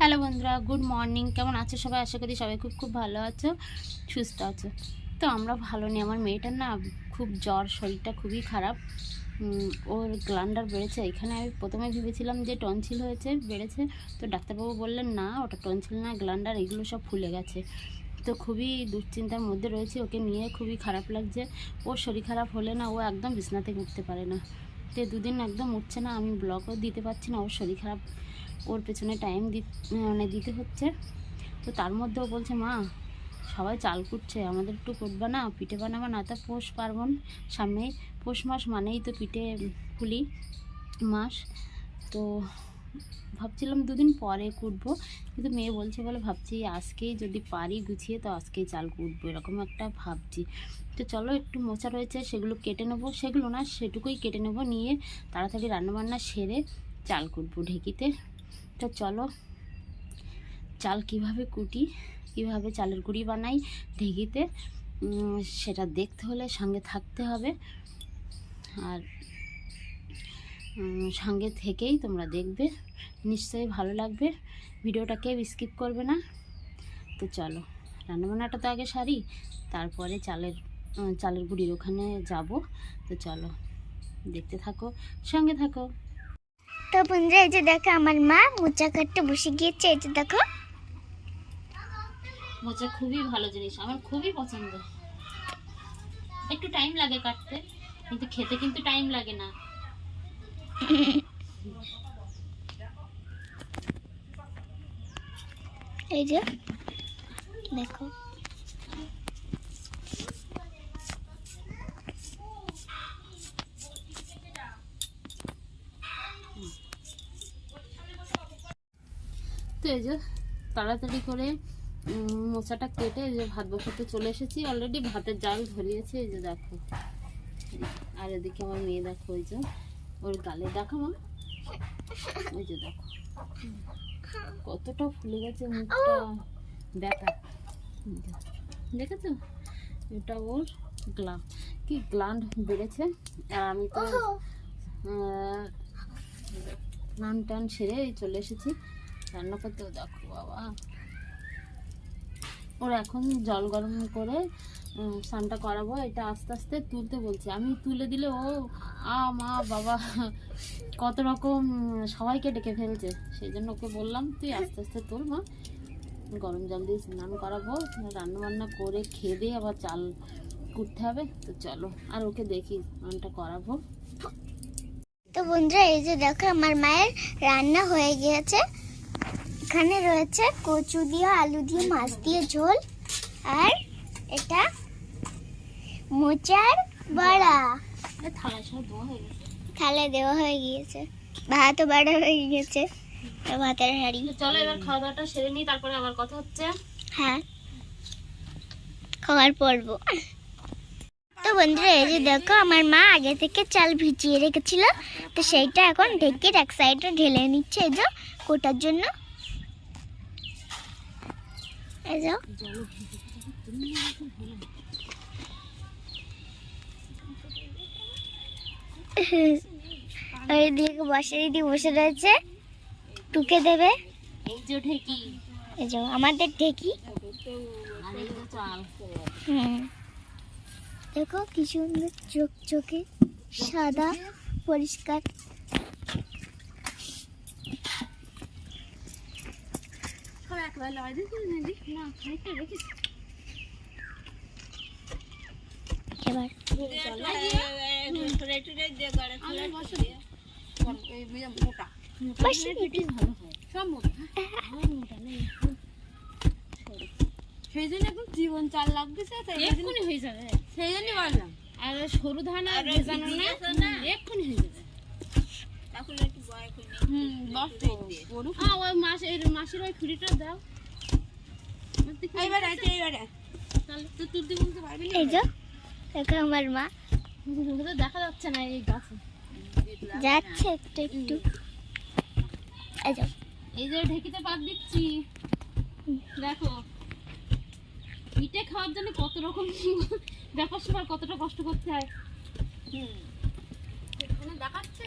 Hello বন্ধুরা, good morning. কেমন আছো সবাই? আশা করি সবাই খুব খুব ভালো আছো, সুস্থ আছো। তো আমরা ভালো নেই। আমার মেয়েটার না খুব জ্বর, শরীরটা খুবই খারাপ। ওর গ্লান্ডার বেড়েছে। এখানে আমি প্রথমে ভেবেছিলাম যে টনসিল হয়েছে, বেড়েছে। তো ডাক্তারবাবু বললেন, না, ওটা টনসিল না গ্লান্ডার এগুলো সব ফুলে গেছে। তো খুবই দুশ্চিন্তার মধ্যে রয়েছে। ওকে নিয়ে খুবই খারাপ লাগছে। ওর শরীর খারাপ হলে না ও একদম বিছনা থেকে উঠতে পারে না। তো দুদিন একদম উঠছে না, আমি ব্লগও দিতে পারছি না। ওর শরীর খারাপ ওর পেছনে টাইম মানে দিতে হচ্ছে। তো তার মধ্যেও বলছে, মা, সবাই চাল কুটছে, আমাদের একটু কুটবা না পিঠে বানাবা না তা পৌষ পার্বণ সামনে। পৌষ মাস মানেই তো পিঠে পুলি মাস। তো ভাবছিলাম দুদিন পরে কুটবো, কিন্তু মেয়ে বলছে বলে ভাবছি আজকেই যদি পারি গুছিয়ে, তো আজকেই চাল কুটবো, এরকম একটা ভাবছি। তো চলো একটু মোচা রয়েছে, সেগুলো কেটে নেব। সেগুলো না, সেটুকুই কেটে নেব, নিয়ে তাড়াতাড়ি রান্নাবান্না সেরে চাল কুটবো ঢেকিতে। তো চলো। চাল কীভাবে কুটি, কীভাবে চালের গুঁড়ি বানাই, ঢেকিতে সেটা দেখতে হলে সঙ্গে থাকতে হবে। আর সঙ্গে থেকেই তোমরা দেখবে, নিশ্চয়ই ভালো লাগবে। ভিডিওটা কেউ স্কিপ করবে না। তো চলো, রান্নাবান্নাটা তো আগে সারি, তারপরে চালের চালের গুঁড়ির ওখানে যাব। তো চলো, দেখতে থাকো, সঙ্গে থাকো। তো বন্ধুরা এই যে দেখো আমার মা মোচা কাটতে বসে গিয়েছে এই যে দেখো। মোচা খুবই ভালো জিনিস আমার খুবই পছন্দ। একটু টাইম লাগে কাটতে কিন্তু খেতে কিন্তু টাইম লাগে না। এই যে দেখো। এই যে তাড়াতাড়ি করে মোচাটা কেটে এই যে ভাত বসাতে চলে এসেছি। অলরেডি ভাতের জাল ধরিয়েছে এই যে দেখো। আর এদিকে আমার মেয়ে দেখো ওই যে ওর গালে দেখো মা। ওই যে দেখো। কতটা ফুলে গেছে মুখটা। ব্যথা দেখেছ? এটা ওর গ্লা কি গ্লান্ড বেড়েছে? আর আমি তো স্নান টান সেরে চলে এসেছি। রান্না করতেও দেখো বাবা। ওর এখন জল গরম করে স্নানটা করাবো। এটা আস্তে আস্তে তুলতে বলছে। আমি তুলে দিলে ও, আ, মা, বাবা কত রকম, সবাইকে ডেকে ফেলছে। সেই জন্য ওকে বললাম, তুই আস্তে আস্তে তুল, মা। গরম জল দিয়ে স্নান করাবো। রান্না বান্না করে খেয়ে দিয়ে আবার চাল করতে হবে। তো চলো, আর ওকে দেখি স্নানটা করাবো। তো বন্ধুরা, এই যে দেখো, আমার মায়ের রান্না হয়ে গিয়েছে। এখানে রয়েছে কচু দিয়ে আলু দিয়ে মাছ দিয়ে ঝোল। আর এটা মোচার বড়া। থালা দেওয়া হয়ে গিয়েছে। ভাতও বাড়া হয়ে গিয়েছে। ভাতের হাড়ি। চলো এবার খাওয়া দাওয়াটা সেরে নিই তারপরে আবার কথা হচ্ছে। হ্যাঁ। খাওয়ার পর্ব। তো বন্ধুরা এই যে দেখো আমার মা আগে থেকে চাল ভিজিয়ে রেখেছিল। তো সেইটা এখন ঢেকে এক সাইডে ঢেলে নিচ্ছে এই যে কোটার জন্য। এই যে ওই দিকে বসে, দিদি বসে রয়েছে। টুকে দেবে। এই যে আমাদের ঢেকি। হুম। দেখো কি সুন্দর চোখ, চোখে সাদা, পরিষ্কার। একবার লয় দিস না খাইতে রেখে এবার বসে দিদি। ভালো সব মোটা নেই সেই জন্য এখন জীবন চাল লাগতেছে এক্ষুনি হয়ে যাবে। সেই জন্য বললাম। আর সরু ধান আর এক্ষুনি হয়ে যাবে হুম বস তো আ ওই মাস এর মাসের ওই ফ্রিটা দাও। এইবার আছে? এইবার তাহলে তো তুলতে বলতে পারবি না। এই যে দেখো আমার মা। দেখা যাচ্ছে না এই গাছে। যাচ্ছে একটু একটু। এই যে। ঢেকিতে পাত দিচ্ছি। দেখো। পিঠে খাওয়ার জন্য কত রকম ব্যাপার স্যাপার কতটা কষ্ট করতে হয়। এখানে দেখাচ্ছে।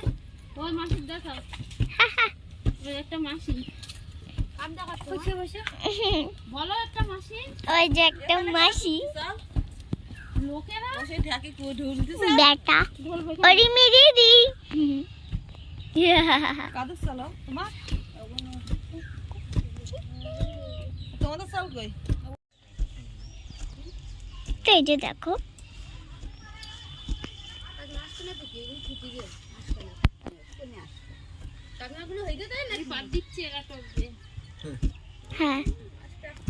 ওই মাসির দেখা ওই একটা মাসি। বসে বসে। বলো একটা মাসি। ওই যে একটা মাসি। লোকেরা? বেটা। ওরি মেরি দি। কাদের চালো তোমার? তোমাদের চাল কই? তো এই যে দেখো। বাদ দিচ্ছে এরা টপবে হ্যাঁ।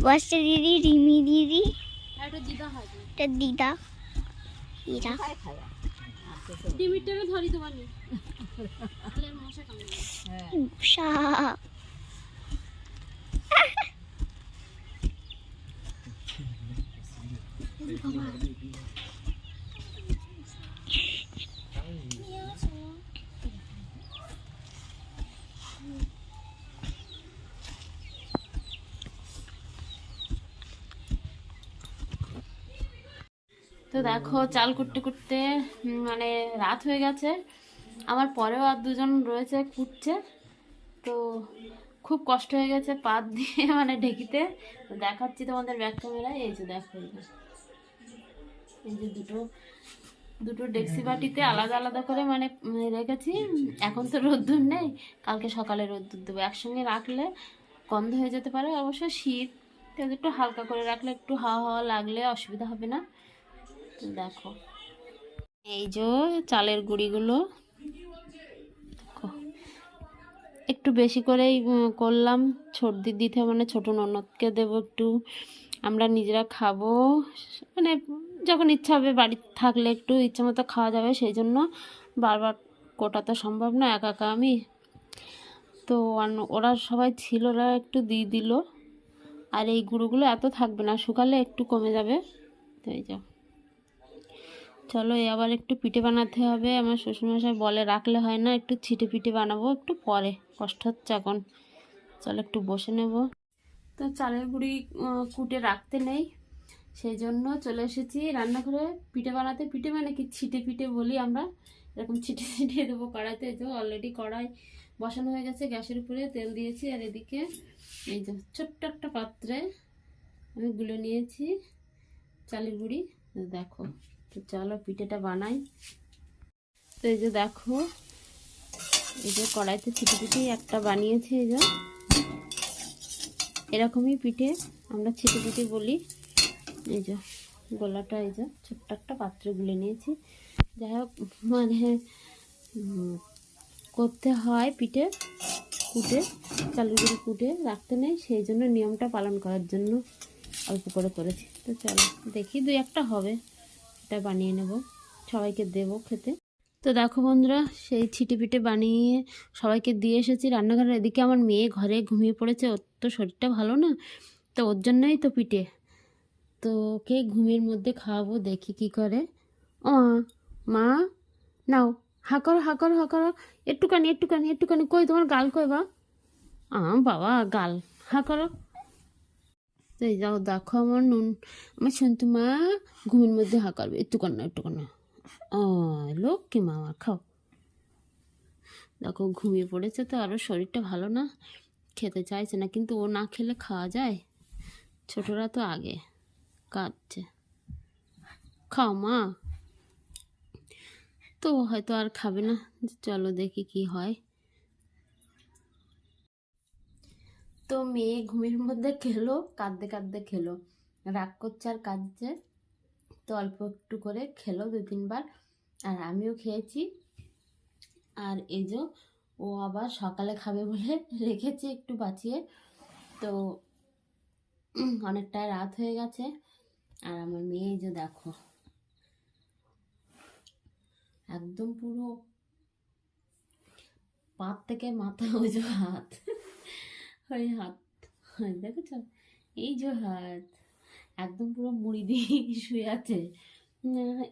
বর্ষা দিদি রিমি দিদি। একটা দিদা হয় একটা দিদা। এরা ধরি তোমার নেই তাহলে আর মশা তো দেখো, চাল কুটতে কুটতে মানে রাত হয়ে গেছে। আমার পরেও আর দুজন রয়েছে কুটছে। তো খুব কষ্ট হয়ে গেছে পাত দিয়ে মানে ঢেকিতে। দেখাচ্ছি তোমাদের ব্যাক ক্যামেরায় এই যে দেখো, এই যে। দুটো দুটো ডেক্সি বাটিতে আলাদা আলাদা করে মানে রেখেছি। এখন তো রোদ্দুর নেই, কালকে সকালে রোদ্দুর দেবো। একসঙ্গে রাখলে গন্ধ হয়ে যেতে পারে। অবশ্য শীত, তো একটু হালকা করে রাখলে একটু হাওয়া হাওয়া লাগলে অসুবিধা হবে না। দেখো। এই যে চালের গুঁড়িগুলো একটু বেশি করেই করলাম। ছোট দিতে মানে ছোট ননদকে দেবো একটু। আমরা নিজেরা খাব। মানে যখন ইচ্ছা হবে বাড়ি থাকলে একটু ইচ্ছা মতো খাওয়া যাবে, সেই জন্য বারবার কোটা তো সম্ভব না, একা একা আমি। তো ওরা সবাই ছিল, ওরা একটু দিয়ে দিল। আর এই গুঁড়োগুলো এত থাকবে না, শুকালে একটু কমে যাবে। তো এই যা। চলো আবার একটু পিঠে বানাতে হবে। আমার শ্বশুরমশাই বলে রাখলে হয় না, একটু ছিটে পিঠে বানাবো একটু পরে, কষ্ট হচ্ছে এখন। চলো একটু বসে নেব। তো চালের গুঁড়ি কুটে রাখতে নেই, সেই জন্য চলে এসেছি রান্নাঘরে। পিঠে বানাতে, পিঠে মানে কি? ছিটে পিঠে বলি আমরা। এরকম ছিটে ছিটিয়ে দেবো কড়াইতে যে অলরেডি কড়াই বসানো হয়ে গেছে, গ্যাসের উপরে তেল দিয়েছি আর এদিকে এই যে ছোট্ট একটা পাত্রে আমি গুলে নিয়েছি চালের গুঁড়ি। দেখো। তো চলো পিঠেটা বানাই। তো এই যে দেখো, এই যে কড়াইতে ছিটি পিঠে একটা বানিয়েছি এই যে। এরকমই পিঠে আমরা ছিটি পিঠে বলি। এই যে গোলাটা, এই যে ছোট্ট একটা পাত্রে গুলে নিয়েছি। যাই হোক মানে করতে হয় পিঠে, কুটে চালের গুঁড়ি কুটে, রাখতে নেই, সেই জন্য নিয়মটা পালন করার জন্য অল্প করে করেছি। তো চলো দেখি দুই একটা হবে। এটা বানিয়ে নেব, সবাইকে দেবো খেতে। তো দেখো বন্ধুরা, সেই ছিটে পিঠে বানিয়ে সবাইকে দিয়ে এসেছি রান্নাঘরের এদিকে আমার মেয়ে ঘরে ঘুমিয়ে পড়েছে, ওর তো শরীরটা ভালো না, তো ওর জন্যই তো পিঠে। তো ওকে ঘুমের মধ্যে খাওয়াবো, দেখি কি করে। ও মা নাও, হা করো হা করো, হা একটুখানি একটুখানি একটুখানি, কই তোমার গাল কই বা? বাবা, গাল, হা করো। এই যাও, দেখো আমার নুন। আমার সন্তু মা ঘুমের মধ্যে হা করবে। একটুখান না একটুখান না। ও লক্ষ্মী মা আমার খাও। দেখো, ঘুমিয়ে পড়েছে তো আরও শরীরটা ভালো না। খেতে চাইছে না, কিন্তু ও না খেলে খাওয়া যায়। ছোটরা তো আগে কাঁদছে। খাও, মা। তো হয়তো আর খাবে না। চলো দেখি কি হয়। তো মেয়ে ঘুমের মধ্যে খেলো, কাঁদতে কাঁদতে খেলো। রাগ করছে আর কাঁদছে। তো অল্প একটু করে খেলো দু তিনবার। আর আমিও খেয়েছি। আর এই যে ও আবার সকালে খাবে বলে রেখেছি একটু বাঁচিয়ে। তো অনেকটা রাত হয়ে গেছে। আর আমার মেয়ে যে দেখো। একদম পুরো পাত থেকে মাথা ওই যে হাত। ওই হাত দেখেছ এই যে হাত, একদম পুরো মুড়ি দিয়ে শুয়ে আছে।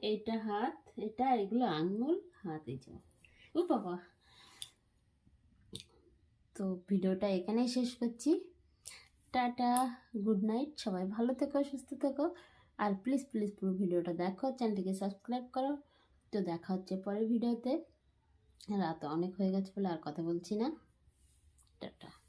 এটা হাত, এটা এগুলো আঙুল হাত এই যে। ও বাবা। তো ভিডিওটা এখানেই শেষ করছি। টাটা, গুড নাইট, সবাই ভালো থেকো, সুস্থ থেকো। আর প্লিজ প্লিজ পুরো ভিডিওটা দেখো, চ্যানেলটিকে সাবস্ক্রাইব করো। তো দেখা হচ্ছে পরের ভিডিওতে। রাত অনেক হয়ে গেছে বলে আর কথা বলছি না। টাটা।